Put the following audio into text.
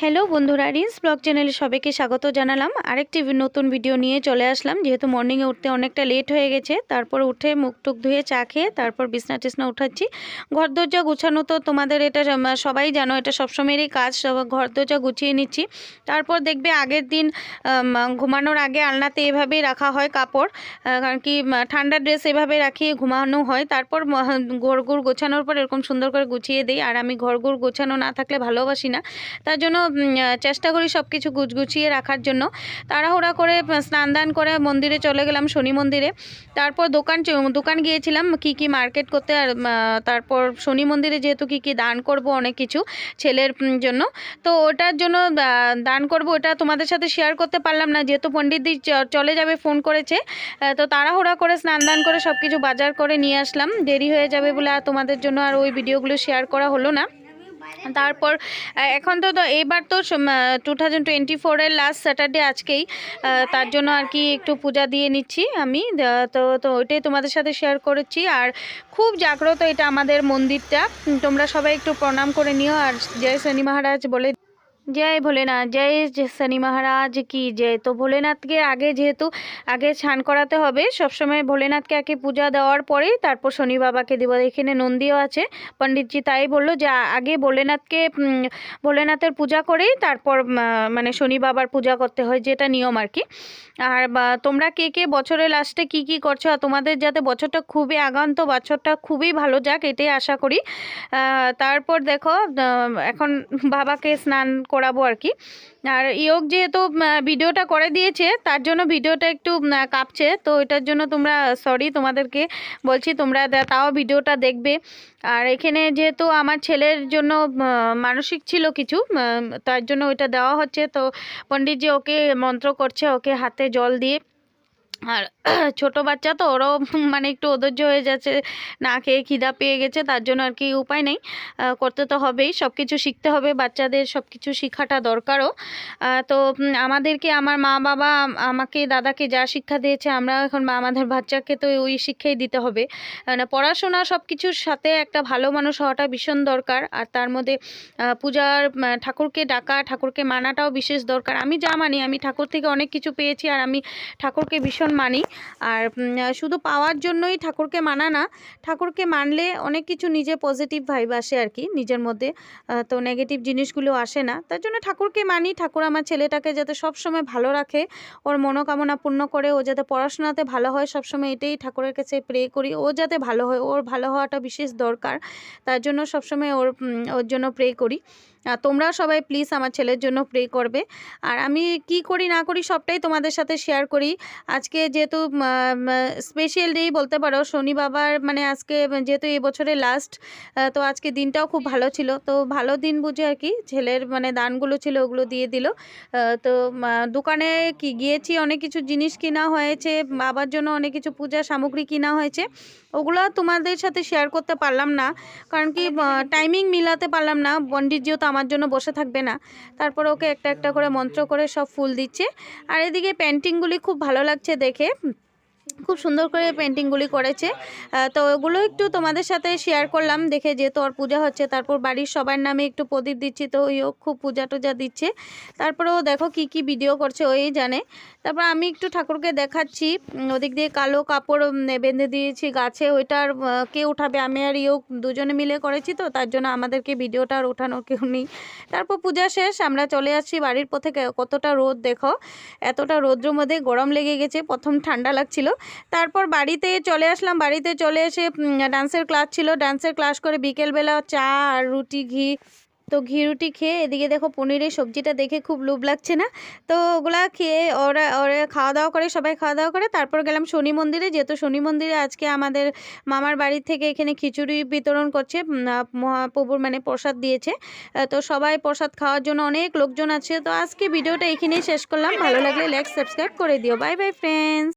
Hello বন্ধুরা, rinse blog চ্যানেলে সবাইকে স্বাগত জানালাম। আরেকটি নতুন ভিডিও নিয়ে চলে আসলাম। যেহেতু মর্নিংয়ে উঠতে অনেকটা লেট হয়ে গেছে, তারপর উঠে মুখ টুক ধুয়ে চা খেয়ে তারপর বিছনা টিসনা উঠাচ্ছি। ঘর দরজা গুছানো তো তোমাদের এটা সবাই জানো, এটা সবসময়েরই কাজ, সব- ঘর দরজা গুছিয়ে নিচ্ছি। তারপর দেখবে আগের দিন ঘুমানোর আগে আলনাতে এভাবেই রাখা হয় কাপড় কারণ কি ঠান্ডা ড্রেস এভাবে রাখি ঘুমানো হয়। তারপর ঘর গুড় গোছানোর পর এরকম সুন্দর করে গুছিয়ে দিই। আর আমি ঘর গুড় গোছানো না থাকলে ভালোবাসি না। তার জন্য চেষ্টা করি সব কিছু গুছগুছিয়ে রাখার জন্য। তাড়াহুড়া করে স্নান দান করে মন্দিরে চলে গেলাম শনি মন্দিরে। তারপর দোকান দোকান গিয়েছিলাম কি কি মার্কেট করতে আর তারপর শনি মন্দিরে যেহেতু কি কি দান করব অনেক কিছু ছেলের জন্য। তো ওটার জন্য দান করব ওটা তোমাদের সাথে শেয়ার করতে পারলাম না। যেহেতু পণ্ডিতদি চলে যাবে ফোন করেছে তো তাড়াহুড়া করে স্নান দান করে সব কিছু বাজার করে নিয়ে আসলাম। দেরি হয়ে যাবে বলে আর তোমাদের জন্য আর ওই ভিডিওগুলো শেয়ার করা হলো না। তারপর এখন তো তো এবার তো টু থাউজেন্ড টোয়েন্টি ফোরের লাস্ট স্যাটারডে আজকেই তার জন্য আর কি একটু পূজা দিয়ে নিচ্ছি আমি তো তো ওইটাই তোমাদের সাথে শেয়ার করেছি। আর খুব জাগ্রত এটা আমাদের মন্দিরটা তোমরা সবাই একটু প্রণাম করে নিও, আর জয় শনি মহারাজ বলে জয় ভোলেনাথ, জয় শনি মহারাজ কি জয়। তো ভোলেনাথকে আগে যেহেতু, আগে স্নান করাতে হবে, সবসময় ভোলেনাথকে আগে পূজা দেওয়ার পরেই তারপর শনি বাবাকে দেবো। এখানে নন্দীও আছে, পণ্ডিতজি তাই বলল যে আগে ভোলেনাথকে ভোলেনাথের পূজা করেই তারপর মানে শনি বাবার পূজা করতে হয়, যেটা নিয়ম আর কি। আর তোমরা কে কে বছরের লাস্টে কি কি করছ, আর তোমাদের যাতে বছরটা খুবই আগান্ত, বছরটা খুবই ভালো যাক, এটাই আশা করি। তারপর দেখো এখন বাবাকে স্নান করাবো আর কি। আর ইয়োগ যেহেতু ভিডিওটা করে দিয়েছে, তার জন্য ভিডিওটা একটু কাঁপছে। তো এটার জন্য তোমরা সরি তোমাদেরকে বলছি, তোমরা তাও ভিডিওটা দেখবে। আর এখানে যেহেতু আমার ছেলের জন্য মানসিক ছিল কিছু তার জন্য ওইটা দেওয়া হচ্ছে। তো পণ্ডিতজি ওকে মন্ত্র করছে, ওকে হাতে জল দিয়ে। আর ছোট বাচ্চা তো ওরাও মানে একটু অধৈর্য হয়ে যাচ্ছে, না খেয়ে খিদা পেয়ে গেছে, তার জন্য আর কি উপায় নেই। করতে তো হবেই সব কিছু শিখতে হবে, বাচ্চাদের সব কিছু শেখাটা দরকারও। তো আমাদেরকে, আমার মা বাবা, আমাকে, দাদাকে যা শিক্ষা দিয়েছে, আমরা এখন মা- আমাদের বাচ্চাকে তো ওই শিক্ষাই দিতে হবে। মানে পড়াশোনা সব কিছুর সাথে একটা ভালো মানুষ হওয়াটা ভীষণ দরকার, আর তার মধ্যে পূজার ঠাকুরকে ডাকা, ঠাকুরকে মানাটাও বিশেষ দরকার। আমি যা মানি, আমি ঠাকুর থেকে অনেক কিছু পেয়েছি, আর আমি ঠাকুরকে ভীষণ মানি। আর শুধু পাওয়ার জন্যই ঠাকুরকে মানা না, ঠাকুরকে মানলে অনেক কিছু নিজে পজিটিভ ভাইব আসে আর কি, নিজের মধ্যে তো নেগেটিভ জিনিসগুলো আসে না। তার জন্য ঠাকুরকে মানি, ঠাকুর আমার ছেলেটাকে যাতে সবসময় ভালো রাখে, ওর মনোকামনা পূর্ণ করে, ও যাতে পড়াশোনাতে ভালো হয়, সবসময় এটাই ঠাকুরের কাছে প্রে করি, ও যাতে ভালো হয়, ওর ভালো হওয়াটা বিশেষ দরকার। তার জন্য সবসময় ওর ওর জন্য প্রে করি। আর তোমরাও সবাই প্লিজ আমার ছেলের জন্য প্রে করবে। আর আমি কি করি, না করি সবটাই তোমাদের সাথে শেয়ার করি। আজকে যেহেতু স্পেশাল ডেই বলতে পারো শনি বাবার মানে আজকে যেহেতু এই বছরের লাস্ট তো আজকে দিনটাও খুব ভালো ছিল। তো ভালো দিন বুঝে আর কি, ছেলের মানে দানগুলো ছিল ওগুলো দিয়ে দিল। তো দোকানে কি, গিয়েছি, অনেক কিছু জিনিস কিনা হয়েছে, বাবার জন্য অনেক কিছু পূজা সামগ্রী কিনা হয়েছে, ওগুলো তোমাদের সাথে শেয়ার করতে পারলাম না। কারণ কি টাইমিং মিলাতে পারলাম না পণ্ডিতজিও তো আমার জন্য বসে থাকবে না, তারপর ওকে একটা একটা করে মন্ত্র করে সব ফুল দিচ্ছে। আর এদিকে পেন্টিংগুলি খুব ভালো লাগছে দেখে রেখে খুব সুন্দর করে পেন্টিংগুলি করেছে। তো ওগুলো একটু তোমাদের সাথে শেয়ার করলাম, দেখে যেহেতু ওর পূজা হচ্ছে, তারপর বাড়ির সবার নামে একটু প্রদীপ দিচ্ছি, তো ওইও খুব পূজা টুজা দিচ্ছে। তারপরেও দেখো কি কি ভিডিও করছে, ওই জানে। তারপর আমি একটু ঠাকুরকে দেখাচ্ছি ওদিক দিয়ে কালো কাপড় বেঁধে দিয়েছি গাছে, ওইটার কে উঠাবে, আমি আর ইও দুজনে মিলে করেছি তো, তার জন্য আমাদেরকে ভিডিওটা আর ওঠানো কেউ নেই। তারপর পূজা শেষ, আমরা চলে আসছি বাড়ির পথে কতটা রোদ দেখো। এতটা রোদ্রের মধ্যে গরম লেগে গেছে, প্রথম ঠান্ডা লাগছিল। তারপর বাড়িতে চলে আসলাম। বাড়িতে চলে এসে ডান্সের ক্লাস ছিল। ডান্সের ক্লাস করে বিকেলবেলা চা আর রুটি, ঘি। তো ঘি, রুটি খেয়ে এদিকে দেখো পনিরের সবজিটা দেখে খুব লোভ লাগছে না? তো ওগুলা খেয়ে ওরা ওরা খাওয়া দাওয়া করে, সবাই খাওয়া দাওয়া করে, তারপর গেলাম শনি মন্দিরে। যেহেতু শনি মন্দিরে আজকে আমাদের মামার বাড়ি থেকে এখানে খিচুড়ি বিতরণ করছে মহাপ্রভুর মানে প্রসাদ দিয়েছে। তো সবাই প্রসাদ খাওয়ার জন্য অনেক লোকজন আছে। তো আজকে ভিডিওটা এখানেই শেষ করলাম। ভালো লাগলে লাইক সাবস্ক্রাইব করে দিও। Bye bye friends